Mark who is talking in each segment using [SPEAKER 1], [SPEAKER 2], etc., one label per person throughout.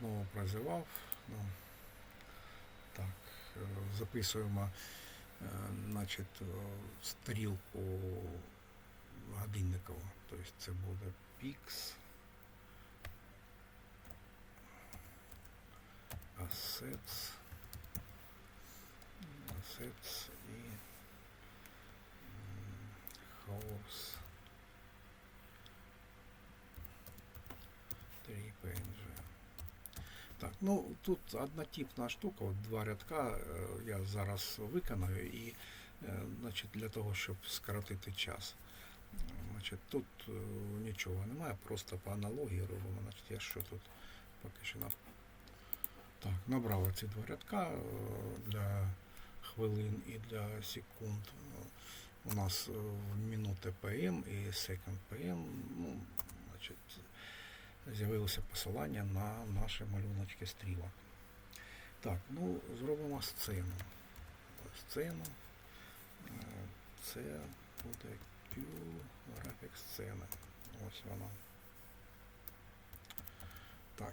[SPEAKER 1] знову прозивав. Ну, так, е, записуємо е, значить, стрілку годинникову. Тобто це буде пікс. Assets ну тут однотипна штука, от два рядка е, я зараз виконаю і е, значить, для того, щоб скоротити час. Значить, тут е, нічого немає, просто по аналогії робимо. Значить, я що тут поки що на... Так, набрав ці два рядка для хвилин і для секунд. У нас в минути ПМ і секунд ПМ. Ну, значить, з'явилося посилання на наші малюночки стрілок. Так, ну зробимо сцену. Сцену. Е, Це буде графік сцени. Ось вона. Так.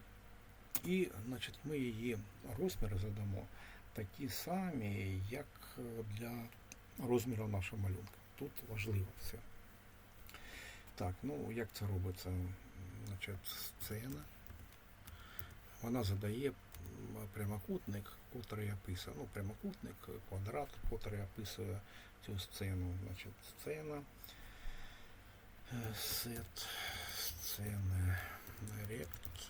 [SPEAKER 1] І значить, ми її розміри задамо такі самі, як е, для розміру нашого малюнка. Тут важливо все. Так, ну як це робиться? Значить, сцена. Вона задає прямокутник, котрий описує. Ну, прямокутник, квадрат, котрий описує цю сцену. Значить, сцена. е, Сет сцени рект.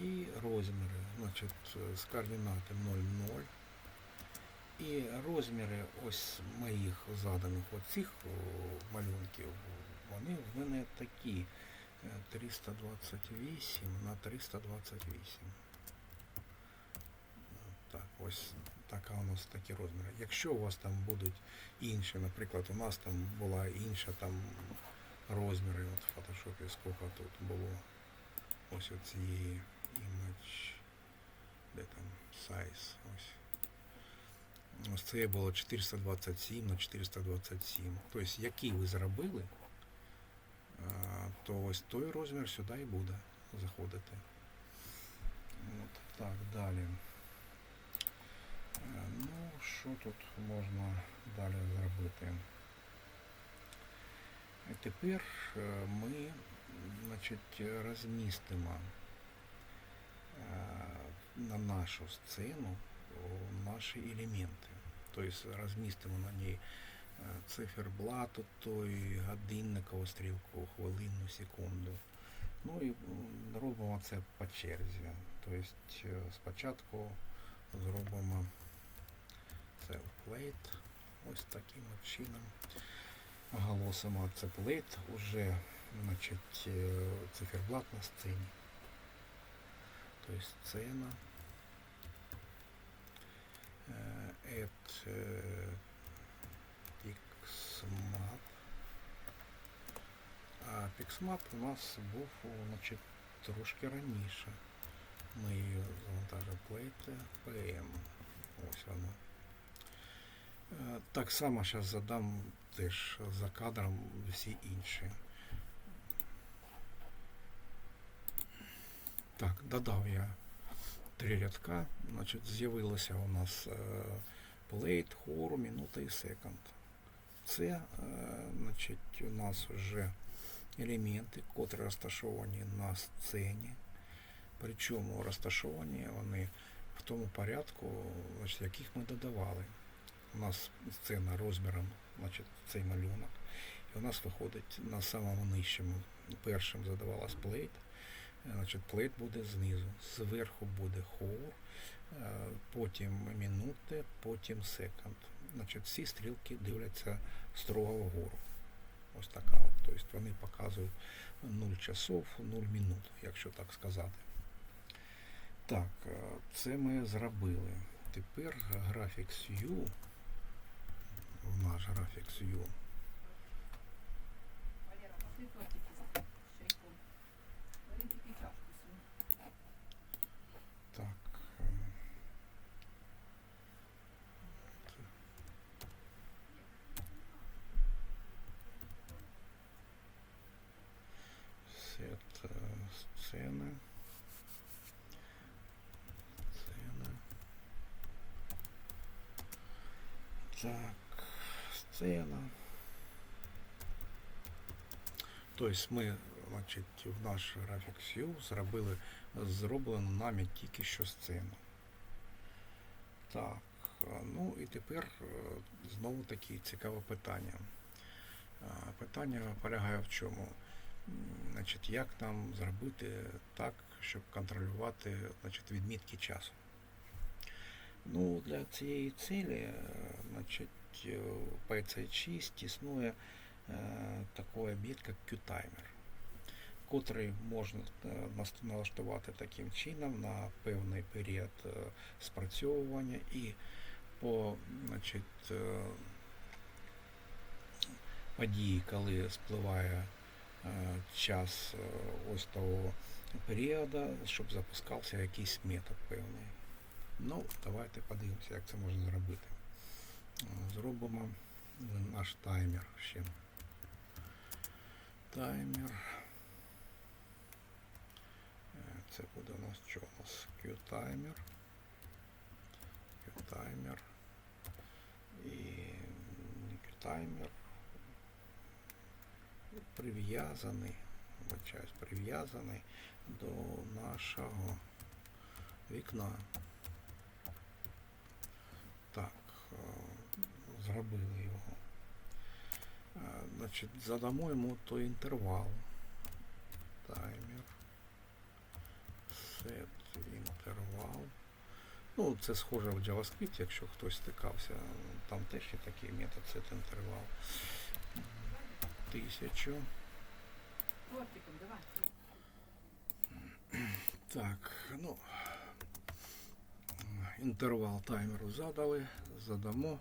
[SPEAKER 1] І розміри. Значить, з координати 0,0. І розміри ось моїх заданих оцих малюнків, вони в мене такі е, 328 на 328. Так, ось така у нас такі розміри. Якщо у вас там будуть інші, наприклад, у нас там була інша там розміри, от в фотошопі скільки тут було ось оцієї image, де там size, ось. Ось це було 427 на 427. Тобто, який ви зробили, то ось той розмір сюди і буде заходити. От, так, далі. Е, Ну, що тут можна далі зробити? І тепер е, ми значить, розмістимо е, на нашу сцену о, наші елементи. Тобто розмістимо на ній е, циферблат, той годинникову стрілку, хвилину, секунду. Ну і робимо це по черзі. Тобто е, спочатку зробимо це плейт ось таким чином. Оголосимо це плейт уже значить, е, циферблат на сцені. Тобто сцена. Add е, Pixmap. А Pixmap у нас був значить, трошки раніше. Ми її завантажили плейт PM. Ось воно. Е, Так само зараз задам теж за кадром всі інші. Так, додав я три рядка. Значить, з'явилося у нас е, плейт, хору, минута і секунд. Це е, значить, у нас вже елементи, котрі розташовані на сцені. Причому розташовані вони в тому порядку, значить, яких ми додавали. У нас сцена розміром, значить, цей малюнок. І у нас виходить на самому нижчому. Першим задавалась плейт. Е, Значить, плейт буде знизу. Зверху буде хор, е, потім минути, потім секунд. Значить, всі стрілки дивляться строго вгору. Ось така от. Тобто вони показують 0 часов, 0 минут, якщо так сказати. Так, е, це ми зробили. Тепер графік View, наш графік View. Е, Сцена. Сцена. Так, сцена. Тобто ми, значить, в наш графік View зробили зроблену нами тільки що сцену. Так, ну і тепер е, знову таки цікаве питання. Е, Питання полягає в чому? Значить, як нам зробити так, щоб контролювати значить, відмітки часу? Ну, для цієї цілі, е, значить, е, PC6 існує е, такий об'єкт, як Q-Timer, котрий можна налаштувати таким чином на певний період спрацьовування і по значить, події, коли спливає час е, ось того періоду, щоб запускався якийсь метод певний. Ну, давайте подивимося, як це можна зробити. Е, Зробимо наш таймер ще. Таймер. Е, Це буде у нас що у нас? Q-таймер. Q-таймер. І Q-таймер прив'язаний, вибачаюсь, прив'язаний до нашого вікна. Так, е, зробили його. Е, Значить, задамо йому той інтервал. Таймер. Set інтервал. Ну, це схоже в JavaScript, якщо хтось стикався. Там теж є такий метод set інтервал. Тисячу. Так, ну. Інтервал таймеру задали, задамо.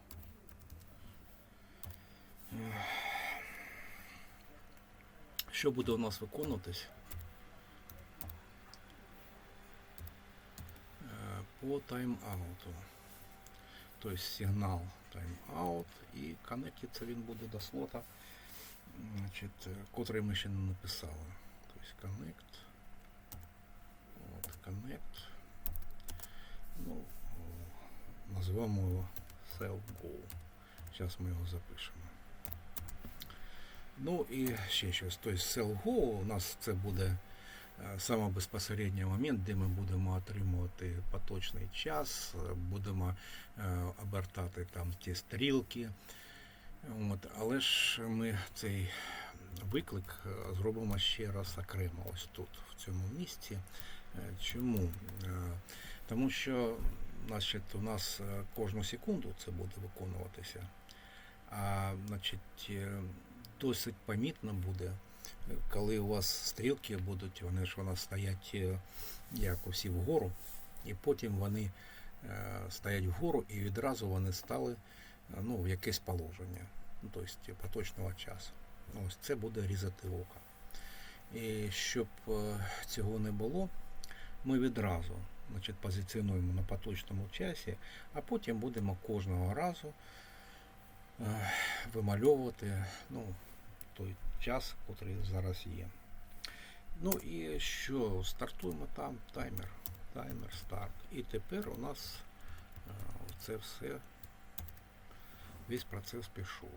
[SPEAKER 1] Що буде у нас виконуватись? По тайм-ауту. Тобто сигнал тайм-аут і коннектиться він буде до слота, значить, е, котрий ми ще не написали. Тобто connect. От, connect. Ну, о, назвемо його self goal. Зараз ми його запишемо. Ну і ще щось. Тобто self goal у нас це буде е, саме безпосередній момент, де ми будемо отримувати поточний час, е, будемо обертати там ті стрілки. От, але ж ми цей виклик е, зробимо ще раз окремо ось тут, в цьому місці. Е, Чому? Е, Тому що значить, у нас кожну секунду це буде виконуватися. А значить, досить помітно буде, коли у вас стрілки будуть, вони ж нас стоять як усі вгору, і потім вони стоять вгору і відразу вони стали ну, в якесь положення, ну, тобто поточного часу. Ось це буде різати око. І щоб е, цього не було, ми відразу значить, позиціонуємо на поточному часі, а потім будемо кожного разу е, вимальовувати ну, той час, який зараз є. Ну і що, стартуємо там таймер. Таймер старт. І тепер у нас е, це все, весь процес пішов.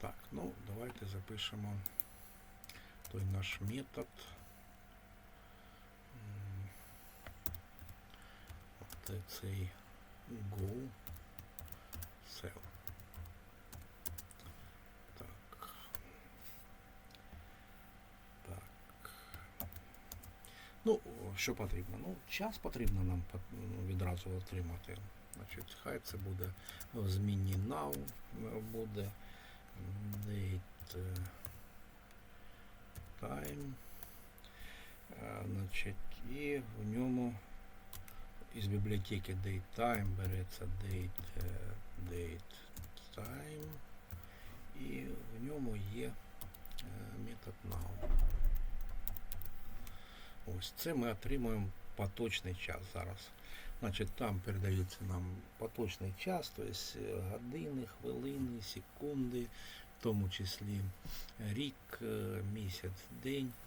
[SPEAKER 1] Так, ну давайте запишемо той наш метод. М, От цей go cell. Так. Так. Ну, що потрібно? Ну, час потрібно нам пот- ну, відразу отримати. Значить, хай це буде в змінні now буде date е, time. Е, Значить, і в ньому із бібліотеки DateTime береться date, е, date time і в ньому є метод now. Ось це ми отримуємо поточний час зараз. Значить, там передається нам поточний час, тобто е, години, хвилини, секунди, в тому числі рік, е, місяць, день.